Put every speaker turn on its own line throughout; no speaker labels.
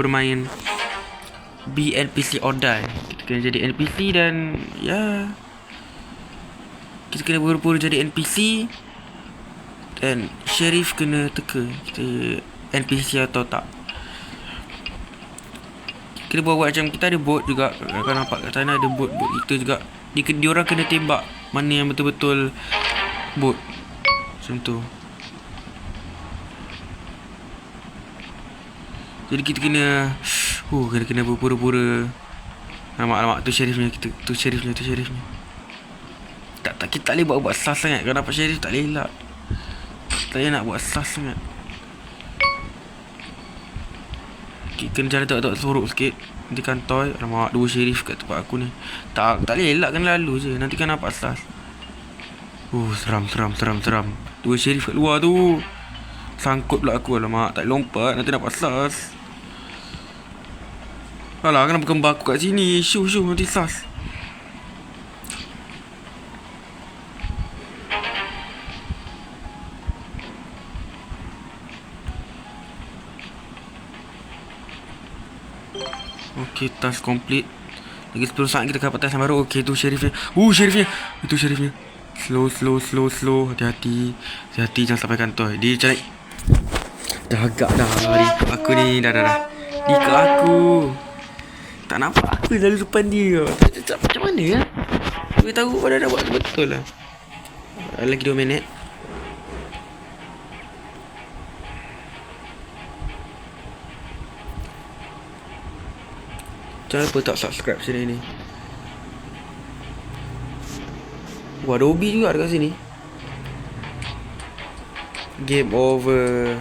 bermain be NPC or die. Kita kena jadi NPC dan ya kita kena pura-pura jadi NPC dan sheriff kena teka kita NPC atau tak. Kita buat, buat macam kita ada bot juga Kau nampak kat sana ada bot Bot kita juga Dia, dia orang kena tembak Mana yang betul-betul Bot Macam tu Jadi kita kena uh, Kena kena pura-pura Alamak alamak tu sheriffnya kita Tu sheriffnya tu sheriffnya. Tak, tak, kita tak boleh buat-buat sus sangat. Kalau dapat sheriff tak boleh elak. Tak boleh nak buat sus sangat. Kita kena jalan tak tak sorok sikit. Nanti kan toy Alamak dua sheriff kat tempat aku ni. Tak tak boleh elak kan lalu je. Nanti kan nampak sus Uh seram seram seram seram. Dua sheriff kat luar tu. Sangkut pula aku Alamak. Tak lompat Nanti nampak sus Alah kenapa kembar aku kat sini Syuh syuh nanti sus Okay, task complete. Lagi 10 saat kita dapat task yang baru. Okay, tu sheriffnya. Uh, sheriffnya. Itu sheriffnya. Slow, slow, slow, slow. Hati-hati. Hati-hati jangan sampai kantor. Dia cari. Dah agak dah. Di aku ni. Dah, dah, dah. Ke aku. Tak nampak aku lalu depan dia. Macam mana ya? Aku tahu pada dah buat betul lah. Lagi 2 minit. Jangan lupa tak subscribe sini ni Wah ada juga dekat sini Game over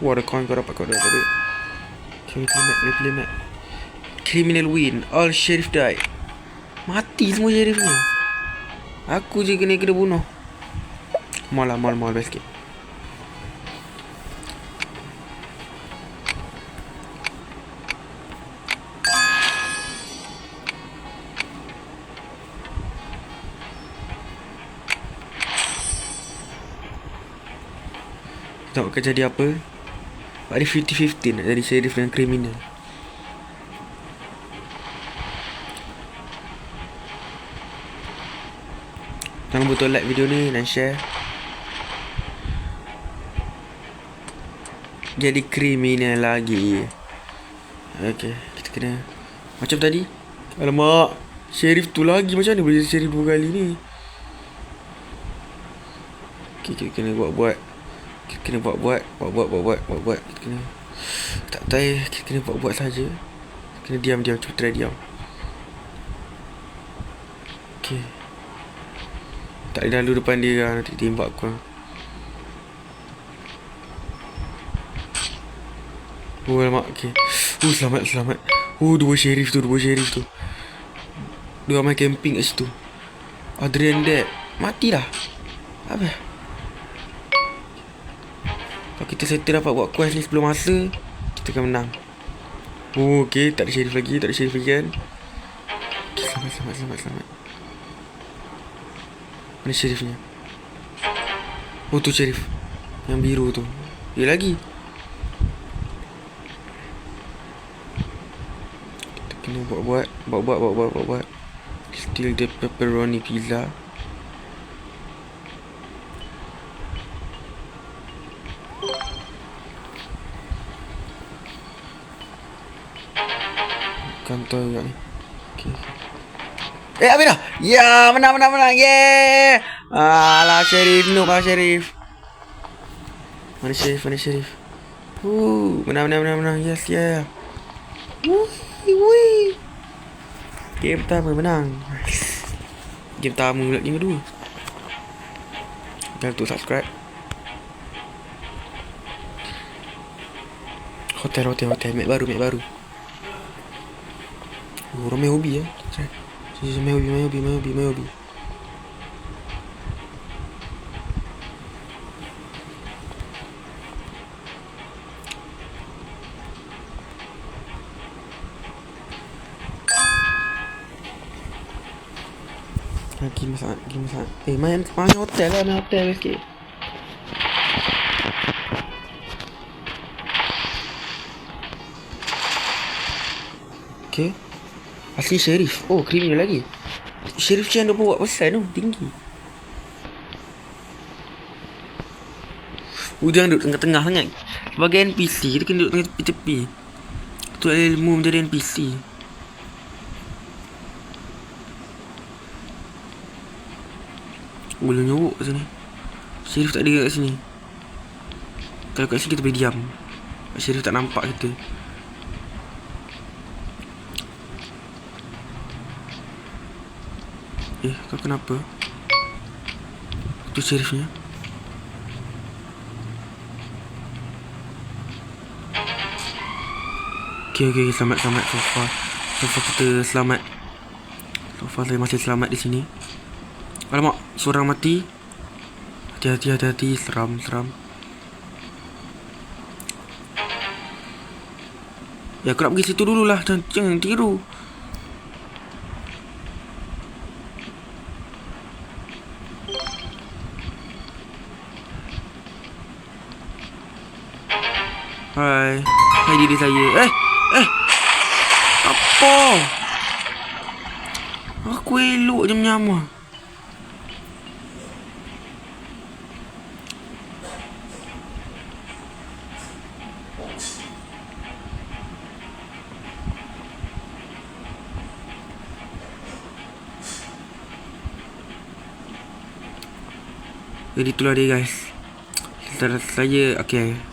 Wah ada coin kau dapat kau dah tadi? Okay play map play map Criminal win. All sheriff die. Mati semua sheriff ni. Aku je kena kena bunuh. Mal lah mal mal best sikit. Tak akan jadi apa Ada 50-50 nak jadi sheriff dan kriminal Jangan lupa like video ni dan share. Jadi kriminal lagi. Okay Kita kena Macam tadi? Alamak Sheriff tu lagi. Macam mana boleh jadi sheriff dua kali ni? Okay kita kena buat-buat Kita kena buat-buat Buat-buat buat-buat Buat-buat. Kita kena Tak tahu Kita kena buat-buat saja. Kena diam-diam Cuba try diam. Okay tak ada lalu depan dia lah Nanti tembak aku lah. Oh alamak Okay Oh selamat selamat. Oh dua sheriff tu Dua sheriff tu. Dua main camping kat situ. Adrian dead Mati dah Apa? Kalau kita settle dapat buat quest ni sebelum masa Kita akan menang. Oh okay. Tak ada sheriff lagi Tak ada sheriff lagi kan? Okay, Selamat selamat selamat selamat. Mana sheriffnya? Oh tu sheriff. Yang biru tu. Dia lagi. Kita kena buat-buat Buat-buat buat-buat buat-buat. Still the pepperoni pizza Kantor juga ni Okay Eh dah Ya menang menang menang. Yeah! Alah Sherif Noob lah Sherif Mana Sherif Mana Sherif Woo Menang menang menang menang. Yes yeah Wui Wui Game pertama menang. Game pertama pula 5-2 Jangan lupa subscribe. Hotel hotel hotel. Map baru map baru Oh ramai hobi ya Try sini main hobi main hobi main hobi main hobi Lagi masak, lagi masak. Eh, main main hotel lah, main hotel sikit. Okay. Asli sheriff. Oh, criminal lagi. Sheriff macam 20% tu, tinggi. Oh, jangan duduk tengah-tengah sangat. Sebagai NPC, dia kena duduk tepi-tepi. Tu ilmu menjadi NPC. Boleh nyuruk kat sini. Sheriff tak ada kat sini. Kalau kat sini kita boleh diam. Sheriff tak nampak kita. Eh, kau kenapa? Tu sheriffnya. Okay, okay, selamat, selamat. So far, so far kita selamat. So far saya masih selamat di sini. Alamak, seorang mati. Hati-hati, hati-hati. Seram, seram. Ya, aku nak pergi situ dululah. Jangan, jangan tiru. Hai. Hai diri saya. Eh, eh. Apa? Aku elok je menyamar. Jadi itulah dia guys saya Okay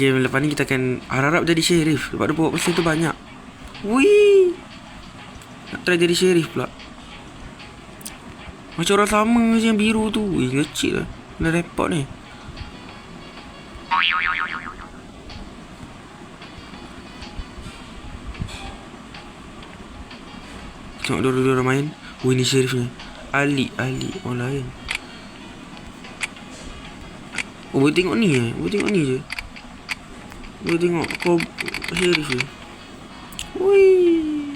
Game lepas ni kita akan Harap-harap jadi sheriff Sebab 20% tu banyak. Wih Nak try jadi sheriff pula. Macam orang sama je yang biru tu. Wih ngecil lah. Kena report ni. Tengok dua-dua orang main. Wih ni sheriff ni. Ali Ali. Orang lain. Oh boleh tengok ni eh? Boleh tengok ni je Boleh tengok kau Sheriff je Wih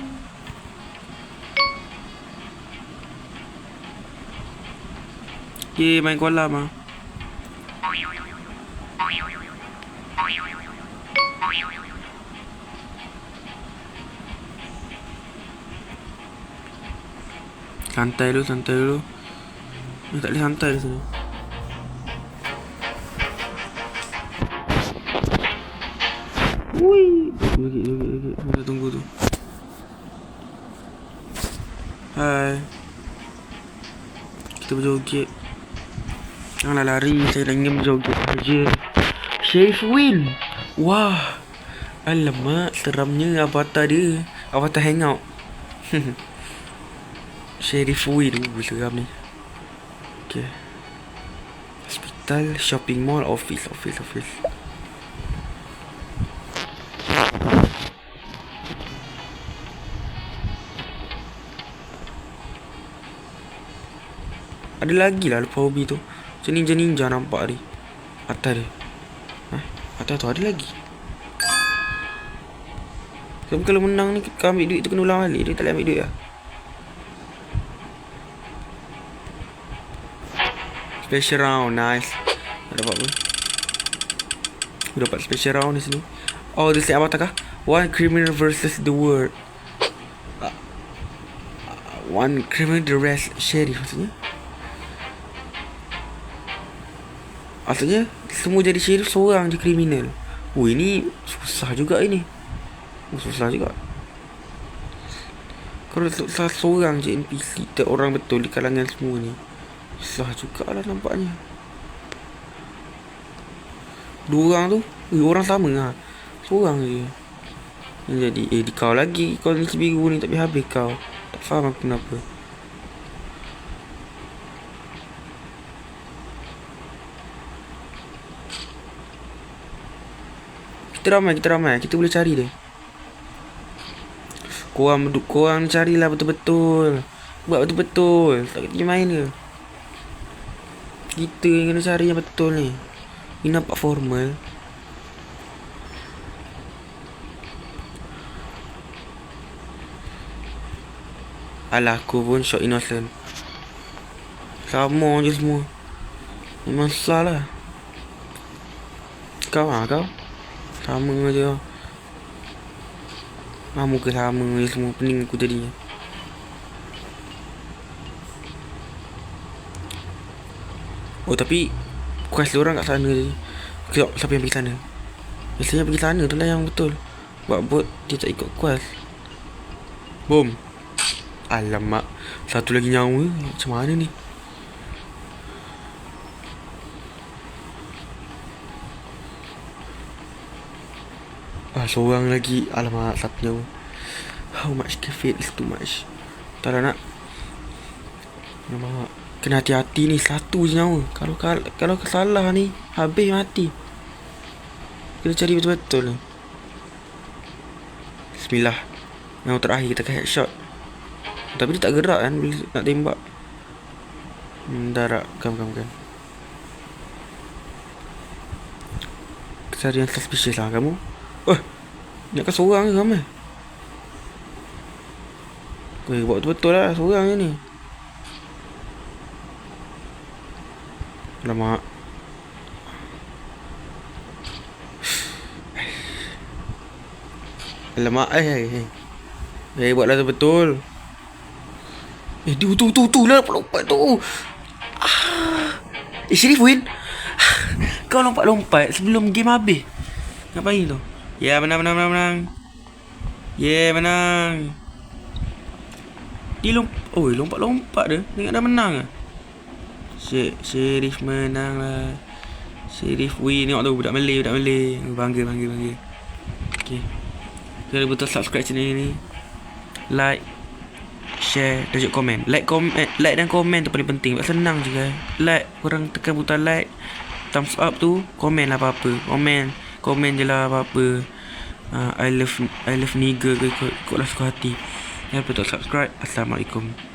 Okay main kolam ah. Santai dulu, santai dulu. Ni tak boleh santai sini. Joget, joget, joget. Kita tunggu tu. Hai. Kita berjoget. Janganlah lari. Saya dah ingin berjoget saja. Sheriff Win. Wah. Alamak, seramnya avatar dia. Avatar hangout. Sheriff Win. Uh, seram ni. Okay. Hospital, shopping mall, office, office, office. Ada lagi lah lupa hobi tu. Macam ninja-ninja nampak ni Atas dia. Eh, Atas tu ada lagi. Sebab kalau menang ni Kau ambil duit tu kena ulang balik. Dia tak boleh ambil duit lah. Special round Nice. Tak dapat apa? Aku dapat special round di sini. Oh dia set apa kah One criminal versus the world. Uh, One criminal the rest sheriff maksudnya Maksudnya Semua jadi sheriff Seorang je kriminal. Oh ini Susah juga ini. Oh, Susah juga. Kalau susah seorang je NPC Tak orang betul Di kalangan semua ni Susah juga lah nampaknya. Dua orang tu eh, Orang sama lah. Seorang je. Jadi Eh di kau lagi Kau ni biru ni Tak habis kau. Tak faham aku kenapa Kita ramai, kita ramai. Kita boleh cari dia. Korang, korang carilah betul-betul. Buat betul-betul. Tak kena main ke? Kita yang kena cari yang betul ni. Ini nampak formal. Alah aku pun shot innocent Sama je semua Memang susah lah Kau lah kau Sama je. Ah, muka sama je semua Pening aku tadi. Oh tapi Quest orang kat sana tadi Tengok siapa yang pergi sana? Biasanya pergi sana tu lah yang betul. Buat bot Dia tak ikut quest Boom Alamak. Satu lagi nyawa. Macam mana ni Ah, seorang lagi. Alamak Satu nyawa How much caffeine is too much? Tak lah nak. Alamak Kena hati-hati ni Satu je nyawa. Kalau kalau, kalau salah ni Habis mati. Kena cari betul-betul ni. Bismillah. Yang terakhir kita akan headshot. Tapi dia tak gerak kan Bila nak tembak. Hmm, dah rak Bukan, bukan, bukan. Cari yang suspicious lah kamu. Oh Ni kan seorang je ramai Weh, buat betul-betul lah Seorang je ni. Alamak. Alamak eh eh eh. Eh buatlah tu betul Eh tu tu tu tu lah lompat tu. Ah. Eh Sherif win Kau lompat-lompat sebelum game habis. Ngapain tu Ya yeah, menang menang menang menang Ya yeah, menang Dia lompat Oh lompat-lompat dia. Tengok dah menang Syed, Sherif menang lah. Sherif win. Tengok tu budak Malay Budak Malay. Bangga bangga bangga. Okay Jangan lupa subscribe channel ni Like Share Dan juga komen. Like komen Like dan komen tu paling penting. Sebab senang je kan Like Korang tekan butang like Thumbs up tu Komen lah apa-apa. Komen Komen je lah apa-apa. Uh, I love I love nigger ke Ikut, suka hati. Jangan lupa subscribe. Assalamualaikum